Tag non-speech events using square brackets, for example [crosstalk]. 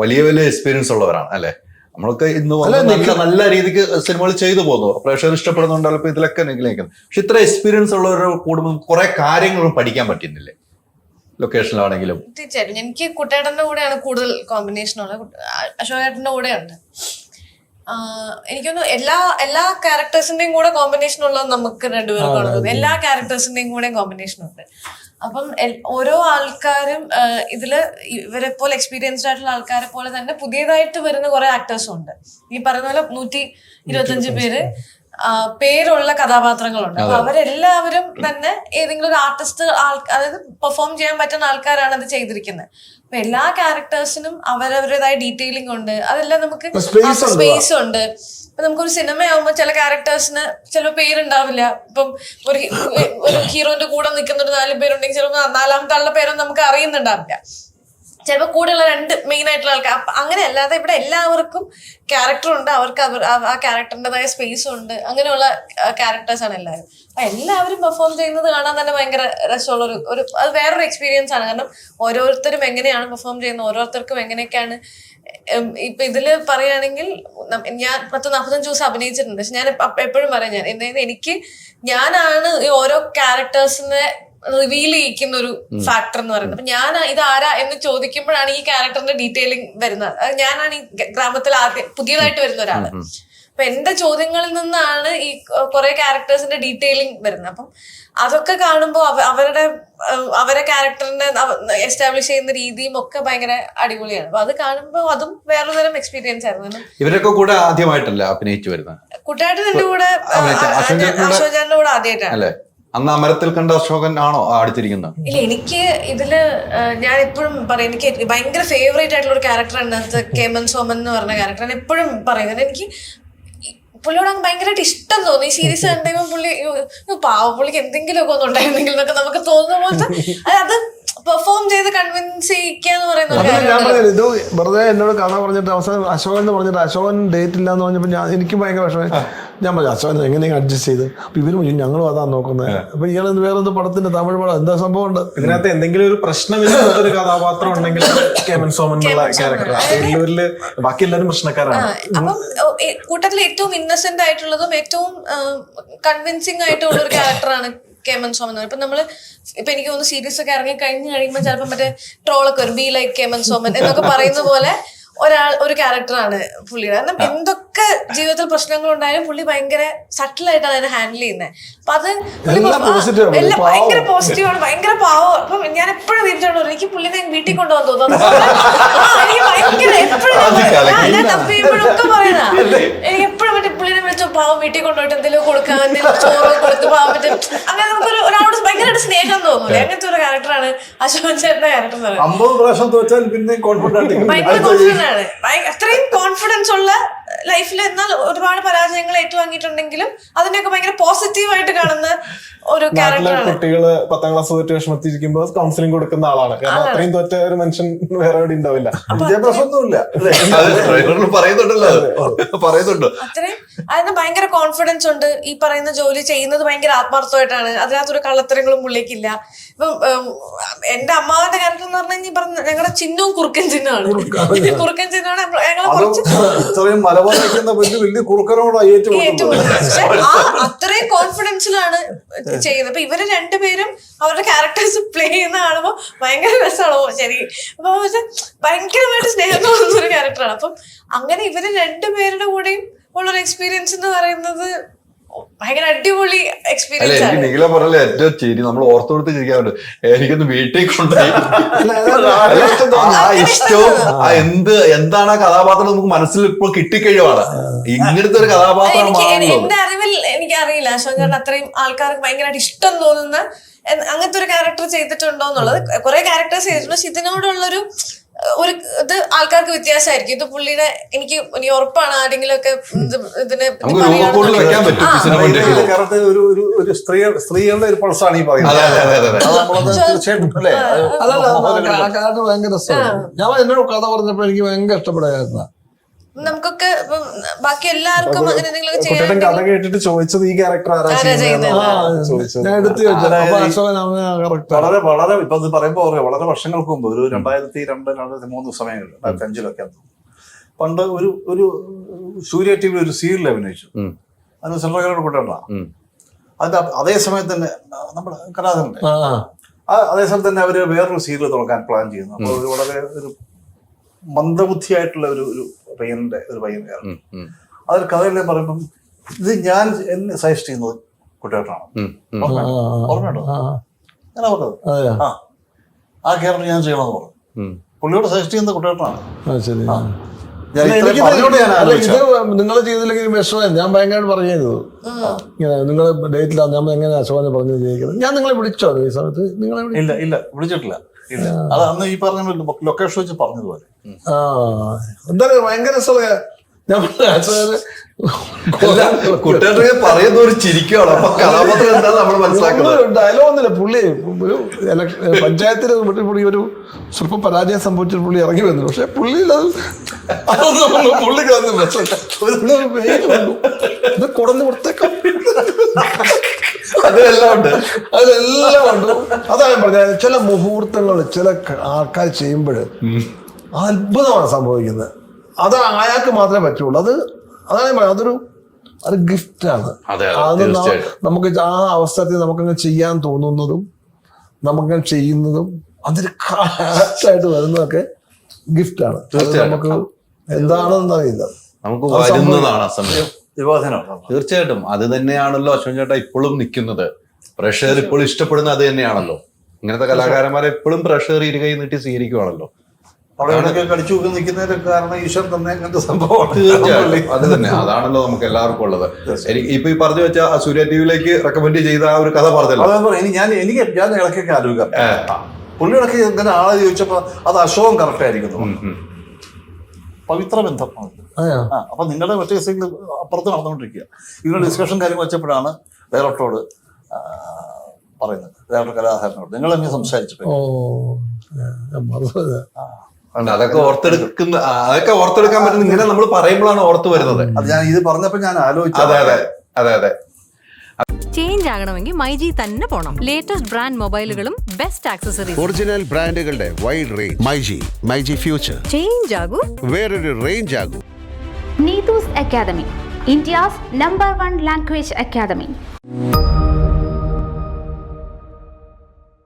വലിയ വലിയ എക്സ്പീരിയൻസ് ഉള്ളവരാണ് അല്ലെ? നമ്മളൊക്കെ ഇന്ന് നല്ല നല്ല രീതിക്ക് സിനിമകൾ ചെയ്തു പോകുന്നു. പ്രേക്ഷകർ ഇഷ്ടപ്പെടുന്നുണ്ട് അല്ലെങ്കിൽ ഇതിലൊക്കെ നിൽക്കുന്നത് പക്ഷെ ഇത്ര എക്സ്പീരിയൻസ് ഉള്ളവരുടെ കൂടുമ്പോൾ കുറെ കാര്യങ്ങളും പഠിക്കാൻ പറ്റുന്നില്ലേ? ലൊക്കേഷനിലാണെങ്കിലും തീർച്ചയായിട്ടും. എനിക്ക് കുട്ടേട്ടന്റെ കൂടെയാണ് കൂടുതൽ കോമ്പിനേഷൻ ഉള്ളത്. അശോകേട്ടന്റെ കൂടെ എനിക്കൊന്ന് എല്ലാ എല്ലാ ക്യാരക്ടേഴ്സിന്റെയും കൂടെ കോമ്പിനേഷൻ ഉള്ളത് നമുക്ക് രണ്ടുപേർക്കും ഉള്ളത്. എല്ലാ ക്യാരക്ടേഴ്സിന്റെയും കൂടെ കോമ്പിനേഷൻ ഉണ്ട്. അപ്പം ഓരോ ആൾക്കാരും ഇതിൽ ഇവരെ പോലെ എക്സ്പീരിയൻസ്ഡ് ആയിട്ടുള്ള ആൾക്കാരെ പോലെ തന്നെ പുതിയതായിട്ട് വരുന്ന കുറെ ആക്ടേഴ്സും ഉണ്ട്. ഈ പറയുന്ന പോലെ നൂറ്റി ഇരുപത്തഞ്ച്. പേര് പേരുള്ള കഥാപാത്രങ്ങളുണ്ട്. അപ്പൊ അവരെല്ലാവരും തന്നെ ഏതെങ്കിലും ഒരു ആർട്ടിസ്റ്റ് അതായത് പെർഫോം ചെയ്യാൻ പറ്റുന്ന ആൾക്കാരാണ് അത് ചെയ്തിരിക്കുന്നത് അപ്പൊ എല്ലാ ക്യാരക്ടേഴ്സിനും അവരവരുടേതായ ഡീറ്റെയിലിംഗ് ഉണ്ട്. അതെല്ലാം നമുക്ക്. സ്പേസ് ഉണ്ട്? ഇപ്പൊ നമുക്കൊരു സിനിമയാകുമ്പോൾ ചില ക്യാരക്ടേഴ്സിന് ചിലപ്പോൾ പേരുണ്ടാവില്ല. ഇപ്പം ഒരു ഒരു ഹീറോന്റെ കൂടെ നിൽക്കുന്ന ഒരു നാല് പേരുണ്ടെങ്കിൽ ചിലപ്പോൾ നാലാമത്തെ ആളുടെ പേരൊന്നും നമുക്ക് അറിയുന്നുണ്ടാവില്ല. ചിലപ്പോൾ കൂടെയുള്ള രണ്ട് മെയിൻ ആയിട്ടുള്ള ആൾക്കാർ അങ്ങനെ അല്ലാതെ ഇവിടെ എല്ലാവർക്കും ക്യാരക്ടർ ഉണ്ട്. അവർക്ക് അവർ ആ- ക്യാരക്ടറിന്റെതായ സ്പേസും ഉണ്ട്. അങ്ങനെയുള്ള ക്യാരക്ടേഴ്സ് ആണ് എല്ലാവരും. അപ്പൊ എല്ലാവരും പെർഫോം ചെയ്യുന്നത് കാണാൻ തന്നെ ഭയങ്കര രസമുള്ള ഒരു ഒരു അത് വേറൊരു എക്സ്പീരിയൻസ് ആണ്. കാരണം ഓരോരുത്തരും എങ്ങനെയാണ് പെർഫോം ചെയ്യുന്നത്? ഓരോരുത്തർക്കും എങ്ങനെയൊക്കെയാണ് ഇപ്പൊ ഇതിൽ പറയുകയാണെങ്കിൽ ഞാൻ പത്ത് നാൽപ്പത്തഞ്ച് ദിവസം അഭിനയിച്ചിട്ടുണ്ട്. പക്ഷെ ഞാൻ എപ്പോഴും പറയാം ഞാൻ എന്തായാലും എനിക്ക് ഞാനാണ് ഈ ഓരോ ക്യാരക്ടേഴ്സിനെ റിവീൽ ചെയ്യിക്കുന്ന ഒരു ഫാക്ടർ എന്ന് പറയുന്നത്. അപ്പൊ ഞാൻ ഇത് ആരാ എന്ന് ചോദിക്കുമ്പോഴാണ് ഈ ക്യാരക്ടറിന്റെ ഡീറ്റെയിലിംഗ് വരുന്നത്. ഞാനാണ് ഈ ഗ്രാമത്തിൽ ആദ്യം പുതിയതായിട്ട് വരുന്ന ഒരാൾ. അപ്പൊ എന്റെ ചോദ്യങ്ങളിൽ നിന്നാണ് ഈ കുറെ ക്യാരക്ടേഴ്സിന്റെ ഡീറ്റെയിലിംഗ് വരുന്നത്. അപ്പം അതൊക്കെ കാണുമ്പോൾ അവരുടെ അവരെ ക്യാരക്ടറിനെ എസ്റ്റാബ്ലിഷ് ചെയ്യുന്ന രീതിയും ഒക്കെ ഭയങ്കര അടിപൊളിയാണ്. അപ്പൊ അത് കാണുമ്പോൾ അതും വേറൊരു തരം എക്സ്പീരിയൻസ് ആയിരുന്നു ഇവരൊക്കെ കൂടെ ആദ്യമായിട്ടല്ല അഭിനയിച്ചു വരുന്നത്? കുട്ടിയായിട്ട് എന്റെ കൂടെ അശോചാന്റെ കൂടെ ആദ്യമായിട്ടാണ്. അന്ന് അമരത്തിൽ കണ്ട അശോകൻ ആണോ അടുത്തിരിക്കുന്നത് ഇല്ല എനിക്ക് ഇതിൽ ഞാൻ എപ്പോഴും പറയും എനിക്ക് ഭയങ്കര ഫേവറേറ്റ് ആയിട്ടുള്ള ഒരു ക്യാരക്ടർ അതിനകത്ത് കേമൻ സോമൻ എന്ന് പറഞ്ഞ ക്യാരക്ടർ ഞാൻ എപ്പോഴും പറയുന്നത് എനിക്ക് പുള്ളിയോട് അങ്ങ് ഭയങ്കരമായിട്ട് ഇഷ്ടം തോന്നി. ഈ സീരീസ് കണ്ടുമ്പോൾ പുള്ളി പാവ പുള്ളിക്ക് എന്തെങ്കിലുമൊക്കെ ഒന്ന് ഉണ്ടായിരുന്നെങ്കിൽ എന്നൊക്കെ നമുക്ക് തോന്നുന്ന പോലത്തെ അത് അത് പെർഫോം ചെയ്ത് കൺവിൻസ് ചെയ്യിക്കാന്ന് പറയുന്ന ഒരു ഞാൻ ഇത് വെറുതെ എന്നോട് കഥ പറഞ്ഞിട്ട് അവസാനം അശോകൻ എന്ന് പറഞ്ഞിട്ട് അശോകൻ ഡേറ്റ് ഇല്ല എന്ന് പറഞ്ഞപ്പോൾ ഞാൻ എനിക്ക് ഭയങ്കര വിഷമം ഞാൻ പറഞ്ഞു അച്ഛൻ എങ്ങനെയും അഡ്ജസ്റ്റ് ചെയ്ത്. അപ്പൊ ഇവരും പറഞ്ഞു ഞങ്ങളും അതാ നോക്കുന്നത് അപ്പൊ ഇയാൾ വേറെ എന്ത് പടത്തിന്റെ തമിഴ് പടം എന്താ സംഭവം ഉണ്ട് ഇതിനകത്ത് എന്തെങ്കിലും ഒരു പ്രശ്നമില്ലാത്ത ഒരു കഥാപാത്രം ഉണ്ടെങ്കിൽ കേമൻ സോമൻ എന്നുള്ള ക്യാരക്ടർ ബാക്കി എല്ലാവരും പ്രശ്നക്കാരാണ്. അപ്പം കൂട്ടത്തിൽ ഏറ്റവും ഇന്നസെന്റ് ആയിട്ടുള്ളതും ഏറ്റവും കൺവിൻസിംഗ് ആയിട്ടുള്ള ഒരു ക്യാരക്ടറാണ് കേമൻ സോമൻ. ഇപ്പൊ നമ്മൾ ഇപ്പൊ എനിക്ക് തോന്നുന്നു സീരീസ് ഒക്കെ ഇറങ്ങി കഴിഞ്ഞ് കഴിയുമ്പോൾ ചിലപ്പോൾ മറ്റേ ട്രോളൊക്കെ വരും. ബി ലൈക്ക് കേമൻ സോമൻ എന്നൊക്കെ പറയുന്ന പോലെ ഒരാൾ ഒരു ക്യാരക്ടറാണ് പുള്ളിയുടെ. കാരണം എന്തൊക്കെ ജീവിതത്തിൽ പ്രശ്നങ്ങൾ ഉണ്ടായാലും പുള്ളി ഭയങ്കര സട്ടിലായിട്ട് അതിനെ ഹാൻഡിൽ ചെയ്യുന്നത്. അപ്പൊ അത് എല്ലാം. ഭയങ്കര പോസിറ്റീവാണ് ഭയങ്കര പാവം. അപ്പം ഞാൻ എപ്പോഴും തിരിച്ചോണ്ട് എനിക്ക് പുള്ളിനെ വീട്ടിൽ കൊണ്ടുപോകാൻ തോന്നുന്നു? [laughs] എനിക്ക് ഭയങ്കര എപ്പോഴും ഞാൻ. തപ്പി ചെയ്യുമ്പോഴൊക്കെ എനിക്ക് എപ്പോഴും മറ്റേ പുള്ളിനെ വിളിച്ചു പാവം വീട്ടിൽ കൊണ്ടുപോയിട്ട് എന്തെങ്കിലും കൊടുക്കാൻ എന്തെങ്കിലും ചോറ് കൊടുത്ത് പാവം പറ്റും അങ്ങനെ നമുക്കൊരു ഒരാളോട് ഭയങ്കരമായിട്ട് സ്നേഹം തോന്നൂലേ അങ്ങനത്തെ ഒരു ക്യാരക്ടറാണ് അശോകൻ ചേട്ടന്റെ ക്യാരക്ടർ എന്ന് പറയുന്നത്. അമ്പത് പ്രാവശ്യം തോറ്റാൽ പിന്നെ കോൺഫിഡന്റ് ഭയങ്കര കോൺഫിഡന്റ് ആണ്. ഭയ- അത്രയും കോൺഫിഡൻസ് ഉള്ള ലൈഫിൽ എന്നാൽ ഒരുപാട് പരാജയങ്ങൾ ഏറ്റുവാങ്ങിയിട്ടുണ്ടെങ്കിലും അതിനെയൊക്കെ ഭയങ്കര പോസിറ്റീവായിട്ട് കാണുന്ന ഒരു നാട്ടിലെ ക്യാരക്ടറാണ് കുട്ടികൾ പത്താം ക്ലാസ് തോറ്റ് വിഷമത്തിരിക്കുമ്പോൾ കൗൺസിലിംഗ് കൊടുക്കുന്ന ആളാണ്. കാരണം അത്രയും തോറ്റ ഒരു മനുഷ്യൻ വേറെ എവിടെ ഉണ്ടാവില്ല. അല്ലേ? അത്. ട്രെയിലറിൽ പറയുന്നുണ്ടല്ലോ. അത്. പറയുന്നുണ്ട്. അത്രയും അതിന് ഭയങ്കര കോൺഫിഡൻസ് ഉണ്ട്. ഈ പറയുന്ന ജോലി ചെയ്യുന്നത് ഭയങ്കര ആത്മാർത്ഥമായിട്ടാണ്. അതിനകത്തൊരു കള്ളത്തരങ്ങളും പുള്ളിക്കില്ല. ഇപ്പം എന്റെ അമ്മാവന്റെ ക്യാരക്ടർ എന്ന് പറഞ്ഞു ഈ പറഞ്ഞ ഞങ്ങളുടെ ചിഹ്നവും കുറുക്കൻ ചിഹ്നമാണ് കുറുക്കൻ ചിഹ്നമാണ് ഞങ്ങളെ കുറച്ച് [laughs] [laughs] അത്രയും കോൺഫിഡൻസിലാണ് ചെയ്യുന്നത് അപ്പൊ ഇവർ രണ്ടുപേരും അവരുടെ ക്യാരക്ടേഴ്സ് പ്ലേ ചെയ്യുന്ന കാണുമ്പോൾ ഭയങ്കര രസമാണ്. ശരി. അപ്പൊ പക്ഷെ ഭയങ്കരമായിട്ട് സ്നേഹം തോന്നുന്ന ഒരു ക്യാരക്ടറാണ് അപ്പം അങ്ങനെ ഇവർ രണ്ടുപേരുടെ കൂടെയും ഉള്ളൊരു എക്സ്പീരിയൻസ് എന്ന് പറയുന്നത് ഭയങ്കര അടിപൊളി എക്സ്പീരിയൻസ് എനിക്ക് നീല പറഞ്ഞ ഏറ്റവും ചിരി. നമ്മൾ ഓർത്തു കൊടുത്ത് ചിരിക്കാറുണ്ട് എനിക്കൊന്ന് വീട്ടിൽ കൊണ്ടുപോയി. ആ ഇഷ്ടവും ആ എന്ത് എന്താണ് ആ കഥാപാത്രം നമുക്ക് മനസ്സിൽ ഇപ്പോൾ കിട്ടിക്കഴിവാണ് ഇങ്ങനത്തെ ഒരു കഥാപാത്രം എന്റെ അറിവിൽ എനിക്ക് അറിയില്ല അശോക് അത്രയും ആൾക്കാർക്ക് ഭയങ്കരമായിട്ട് ഇഷ്ടം തോന്നുന്ന അങ്ങനത്തെ ഒരു ക്യാരക്ടർ ചെയ്തിട്ടുണ്ടോ എന്നുള്ളത് കുറെ ക്യാരക്ടേഴ്സ് ചെയ്തിട്ടുണ്ട്. പക്ഷെ ഇതിനോടുള്ളൊരു ഒരു ഇത് ആൾക്കാർക്ക് വ്യത്യാസമായിരിക്കും. ഇത് പുള്ളിയുടെ എനിക്ക് ഇനി ഉറപ്പാണ് ആരെങ്കിലും ഒക്കെ ഇത് ഇതിനെ നമുക്ക് രൂപക്കൂടിൽ വെക്കാൻ പറ്റും കേരളത്തിൽ ഒരു ഒരു ഒരു സ്ത്രീ സ്ത്രീകളുടെ ഒരു പൾസാണ് ഈ പറയുന്നത്. അതെ അതെ അതെ അതെ അത്. നമ്മളത് തീർച്ചയായിട്ടും അല്ലേ? അതല്ല ആ ഭയങ്കര രസമാണ് ഞാൻ എന്നോട് കഥ പറഞ്ഞപ്പോൾ എനിക്ക് ഭയങ്കര ഇഷ്ടപ്പെടായിരുന്നു നമുക്കൊക്കെ ബാക്കി എല്ലാവർക്കും അങ്ങനെ എന്തെങ്കിലും കഥ കേട്ടിട്ട് ചോദിച്ചത് ഈ ക്യാരക്ടർ ആരാ ഞാൻ എടുത്തു വെച്ചു അപ്പൊ ഈ- അശോകൻ അവന് കറക്റ്റ് വളരെ വളരെ ഇപ്പൊ ഇത് പറയുമ്പോ പറയാം വളരെ വർഷങ്ങൾക്ക് മുമ്പ് ഒരു രണ്ടായിരത്തി രണ്ട് രണ്ടായിരത്തി മൂന്ന് സമയങ്ങളിൽ രണ്ടായിരത്തി അഞ്ചിലൊക്കെ ആണെന്ന് തോന്നുന്നു. പണ്ട് ഒരു ഒരു സൂര്യ ടി വി ഒരു സീരിയൽ അഭിനയിച്ചു. ഉം. അതിന് സെൻട്രൽ കൂട്ടാണ് ഉം. അതിന്റെ അതേ സമയത്ത് തന്നെ നമ്മുടെ കലാധരന്റെ ആ ആ. അതേ സമയത്ത് തന്നെ അവർ വേറൊരു സീരിയൽ തുടങ്ങാൻ പ്ലാൻ ചെയ്യുന്നു. അപ്പോൾ ഒരു വളരെ ഒരു മന്ദബുദ്ധിയായിട്ടുള്ള ഒരു ഒരു പയ്യന്റെ ഒരു പയ്യനായിരുന്നു അതൊരു കഥയെല്ലാം പറയുമ്പം ഇത് ഞാൻ എന്നെ സജസ്റ്റ് ചെയ്യുന്നത്. ഓർമ്മയുണ്ടോ? ആ അങ്ങനെ പറഞ്ഞത് ആ ആ. ക്യാരക്ടർ ഞാൻ ചെയ്യണമെന്ന് പറഞ്ഞു. പുള്ളിയോട് സജസ്റ്റ് ചെയ്യുന്നത് ഞാൻ ഞാൻ ഇത് നിങ്ങൾ ചെയ്തില്ലെങ്കിൽ വിഷമം ഞാൻ ഭയങ്കരമായിട്ട് പറഞ്ഞിരുന്നു. ഇങ്ങനെ നിങ്ങൾ ഡേറ്റിലാണ് ഞാൻ എങ്ങനെ അശോകനെ പറഞ്ഞു ചെയ്യിക്കുന്നത് ഞാൻ നിങ്ങളെ വിളിച്ചോ? ഈ സമയത്ത് നിങ്ങളെ ഇല്ല ഇല്ല. വിളിച്ചിട്ടില്ല. ഇല്ല. അത് അന്ന് ഈ പറഞ്ഞ ലൊക്കേഷൻ വെച്ച് പറഞ്ഞതുപോലെ. ആ. എന്തായാലും ഭയങ്കര പറയുന്ന ഒരു ചിരിക്കുകയാണ് അപ്പൊ കഥാപാത്രം എന്താന്ന് നമ്മൾ മനസ്സിലാക്കുന്നത്. പുള്ളി ഒരു ഇലക്ഷൻ പഞ്ചായത്തിൽ പുള്ളി ഒരു സ്വല്പം പരാജയം സംഭവിച്ചിട്ട് പുള്ളി ഇറങ്ങി വന്നു. പക്ഷെ പുള്ളി. പുള്ളി ഇത് കുടഞ്ഞു കൊടുത്തേക്കാം. അതിലെല്ലാം ഉണ്ട്. അതെല്ലാം ഉണ്ട്. അതാണ് ഞാൻ പറഞ്ഞത്. ചില മുഹൂർത്തങ്ങൾ ചില ആൾക്കാർ ചെയ്യുമ്പോൾ അത്ഭുതമാണ് സംഭവിക്കുന്നത്. അത് അയാൾക്ക് മാത്രമേ പറ്റുള്ളൂ. അത് അതാണ് ഞാൻ പറയുന്നത് അതൊരു അത് ഗിഫ്റ്റാണ്. അതെ, അതെ, അത് നമുക്ക് ആ അവസരത്തിൽ നമുക്കങ്ങ് ചെയ്യാൻ തോന്നുന്നതും നമുക്കങ്ങ് ചെയ്യുന്നതും അതൊരു കാശായിട്ട് വരുന്നതൊക്കെ ഗിഫ്റ്റാണ്. അത്. നമുക്ക് എന്താണെന്ന് അറിയില്ല. നമുക്ക് വരുന്നതാണ് ആ സമയം. തീർച്ചയായിട്ടും. അത് തന്നെയാണല്ലോ അശ്വൻ ചേട്ടാ ഇപ്പോഴും നിൽക്കുന്നത് പ്രഷർ ഇപ്പോഴും ഇഷ്ടപ്പെടുന്ന അത് തന്നെയാണല്ലോ. ഇങ്ങനത്തെ കലാകാരന്മാരെ എപ്പോഴും പ്രഷർ ഇരുകൈ നീട്ടി സ്വീകരിക്കുവാണല്ലോ. അവിടെ നിൽക്കുന്നതിന്റെ കാരണം ഈശ്വരൻ തന്നെ അങ്ങനത്തെ സംഭവം തീർച്ചയായിട്ടും. അത് തന്നെ. അതാണല്ലോ നമുക്ക് എല്ലാവർക്കും ഉള്ളത്. എനിക്ക് ഇപ്പൊ ഈ പറഞ്ഞു വെച്ച സൂര്യ ടിവിയിലേക്ക് റെക്കമെൻഡ് ചെയ്ത ആ ഒരു കഥ പറഞ്ഞല്ലോ. ഞാൻ എനിക്ക് ഞാൻ ഇടയ്ക്കൊക്കെ ആലോചിക്കാം. ആ, പുള്ളി ഇടയ്ക്ക് ഇങ്ങനെ ആളെ ചോദിച്ചപ്പോ അത് അശോകം കറക്റ്റ് ആയിരിക്കുന്നു. പവിത്ര ബന്ധം അപ്പൊ നിങ്ങളുടെ മറ്റേ കേസിൽ അപ്പുറത്ത് നടന്നുകൊണ്ടിരിക്കുക. ഇതിന്റെ ഡിസ്കഷൻ കാര്യങ്ങൾ വെച്ചപ്പോഴാണ് ഡയറക്ടറോട് പറയുന്നത്. ഡയറക്ടർ കലാകാരനോട്. നിങ്ങൾ എന്നെ സംസാരിച്ചിട്ട്. ഓ ഞാൻ മറന്നുപോയതാ. അതൊക്കെ ഓർത്തെടുക്കുന്ന അതൊക്കെ ഓർത്തെടുക്കാൻ പറ്റുന്ന ഇങ്ങനെ നമ്മൾ പറയുമ്പോഴാണ് ഓർത്ത് വരുന്നത്. അത് ഞാൻ ഇത് പറഞ്ഞപ്പോ ഞാൻ ആലോചിച്ചു. അതെ അതെ അതെ അതെ. ചേഞ്ച് ആകണമെങ്കിൽ മൈജി തന്നെ പോണം. ലേറ്റസ്റ്റ് ബ്രാൻഡ് മൊബൈലുകളും ബെസ്റ്റ് ആക്സസറീസ് ഒറിജിനൽ ബ്രാൻഡുകളുടെ wide range myG myG future change ആകൂ. വേറൊരു റേഞ്ച് ആകും. Neetu's Academy, India's number one language academy.